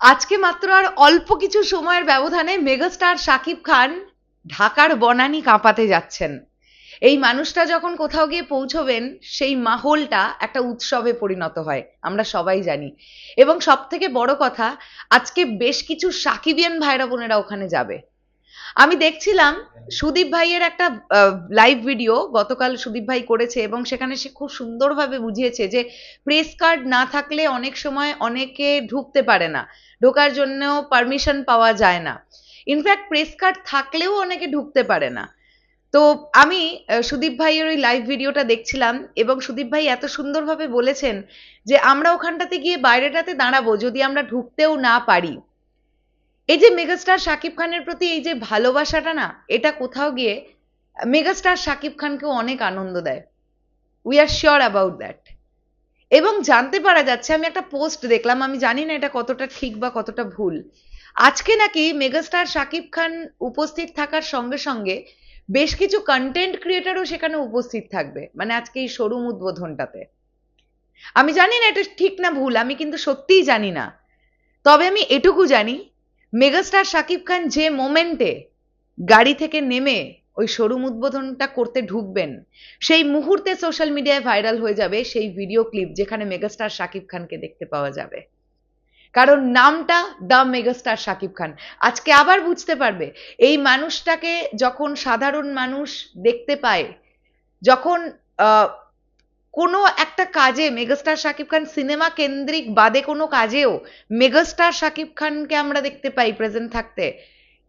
আজকে মাত্র আর অল্প কিছু সময়ের ব্যবধানে মেগাস্টার শাকিব খান ঢাকার বনানি কাঁপাতে যাচ্ছেন। এই মানুষটা যখন কোথাও গিয়ে পৌঁছবেন, সেই মাহলটা একটা উৎসবে পরিণত হয়, আমরা সবাই জানি। এবং সব থেকে বড় কথা, আজকে বেশ কিছু সাকিবিয়ান ভাইরা বোনেরা ওখানে যাবে। আমি দেখছিলাম সুদীপ ভাইয়ের একটা লাইভ ভিডিও গতকাল সুদীপ ভাই করেছে এবং সেখানে সে খুব সুন্দরভাবে বুঝিয়েছে যে প্রেস কার্ড না থাকলে অনেক সময় অনেকে ঢুকতে পারে না, ঢোকার জন্য পারমিশন পাওয়া যায় না। ইনফ্যাক্ট প্রেস কার্ড থাকলেও অনেকে ঢুকতে পারে না। তো আমি সুদীপ ভাইয়ের ওই লাইভ ভিডিওটা দেখছিলাম এবং সুদীপ ভাই এত সুন্দরভাবে বলেছেন যে আমরা ওখানটাতে গিয়ে বাইরেটাতে দাঁড়াবো, যদি আমরা ঢুকতেও না পারি। এই যে মেগাস্টার শাকিব খানের প্রতি এই যে ভালোবাসাটা না, এটা কোথাও গিয়ে মেগাস্টার শাকিব খানকেও অনেক আনন্দ দেয়। We are sure about that এবং জানতে পারা যাচ্ছে, আমি একটা পোস্ট দেখলাম, আমি জানি না এটা কতটা ঠিক বা কতটা ভুল। আজকে নাকি মেগাস্টার শাকিব খান উপস্থিত থাকার সঙ্গে সঙ্গে বেশ কিছু কন্টেন্ট ক্রিয়েটারও সেখানে উপস্থিত থাকবে মানে আজকে এই শোরুম উদ্বোধনটাতে। আমি জানি না এটা ঠিক না ভুল, আমি কিন্তু সত্যিই জানি না। তবে আমি এটুকু জানি মেগাস্টার শাকিব খান যে মোমেন্টে গাড়ি থেকে নেমে ওই শোরুম উদ্বোধনটা করতে ঢুকবেন, সেই মুহূর্তে সোশ্যাল মিডিয়ায় ভাইরাল হয়ে যাবে সেই ভিডিও ক্লিপ যেখানে মেগাস্টার শাকিব খানকে দেখতে পাওয়া যাবে। কারণ নামটা দ্য মেগাস্টার শাকিব খান। আজকে আবার বুঝতে পারবে, এই মানুষটাকে যখন সাধারণ মানুষ দেখতে পায়, যখন কোনো একটা কাজে মেগাস্টার শাকিব খান সিনেমা কেন্দ্রিক বাদে কোনো কাজেও মেগাস্টার শাকিব খানকে আমরা দেখতে পাই প্রেজেন্ট থাকতে,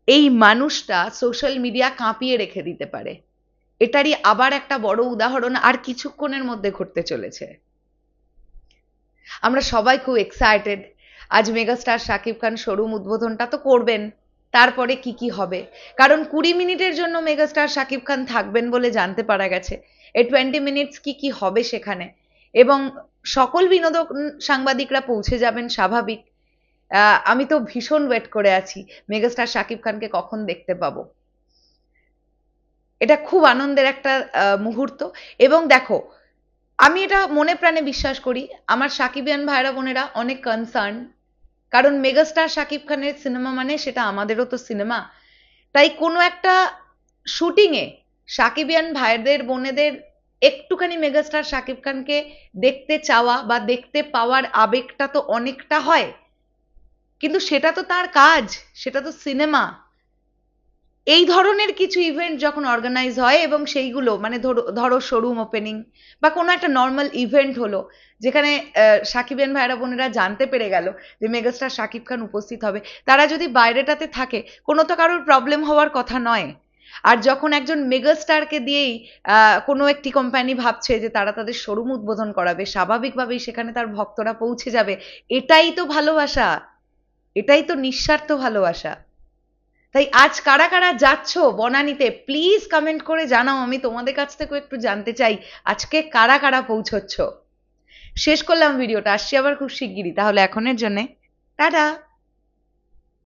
এই মানুষটা সোশ্যাল মিডিয়া কাঁপিয়ে রেখে দিতে পারে। এটারই আবার একটা বড় উদাহরণ আর কিছুক্ষণের মধ্যে ঘটতে চলেছে। আমরা সবাই খুব এক্সাইটেড আজ মেগাস্টার শাকিব খান শোরুম উদ্বোধনটা তো করবেন, তারপরে কি কি হবে? কারণ কুড়ি মিনিটের জন্য মেগাস্টার শাকিব খান থাকবেন বলে জানতে পারা গেছে। এই টোয়েন্টি মিনিটস কি কি হবে সেখানে? এবং সকল বিনোদন সাংবাদিকরা পৌঁছে যাবেন স্বাভাবিক। আমি তো ভীষণ ওয়েট করে আছি। মেগাস্টার শাকিব খানকে কখন দেখতে পাবো? এটা খুব আনন্দের একটা মুহূর্ত। এবং দেখো, আমি এটা মনে প্রাণে বিশ্বাস করি, আমার সাকিবিয়ান ভাইরা, বোনেরা অনেক কনসার্ন কারণ মেগাস্টার শাকিব খানের সিনেমা মানে সেটা আমাদেরও তো সিনেমা তাই কোনো একটা শুটিংয়ে সাকিবিয়ান ভাইদের, বোনেদের একটুখানি মেগাস্টার শাকিব খানকে দেখতে চাওয়া বা দেখতে পাওয়ার আবেগটা তো অনেকটা হয়। কিন্তু সেটা তো তার কাজ, সেটা তো সিনেমা। এই ধরনের কিছু ইভেন্ট যখন অর্গানাইজ হয় এবং সেইগুলো মানে ধরো ধরো শোরুম ওপেনিং বা কোনো একটা নর্মাল ইভেন্ট হলো, যেখানে সাকিবেন ভাইরা বোনেরা জানতে পেরে গেল যে মেগাস্টার শাকিব খান উপস্থিত হবে, তারা যদি বাইরেটাতে থাকে, কোনো তো কারোর প্রবলেম হওয়ার কথা নয়। আর যখন একজন মেগাস্টারকে দিয়েই কোনো একটি কোম্পানি ভাবছে যে তারা তাদের শোরুম উদ্বোধন করাবে, স্বাভাবিকভাবেই সেখানে তার ভক্তরা পৌঁছে যাবে, এটাই তো ভালোবাসা। এটাই তো নিঃস্বার্থ ভালোবাসা। তাই আজ কারা কারা যাচ্ছ বনানীতে প্লিজ কমেন্ট করে জানাও, আমি তোমাদের কাছ থেকেও একটু জানতে চাই, আজকে কারা কারা পৌঁছচ্ছ। শেষ করলাম ভিডিওটা, আসছি আবার খুব শিগগিরই, তাহলে এখনের জন্যে, টাটা!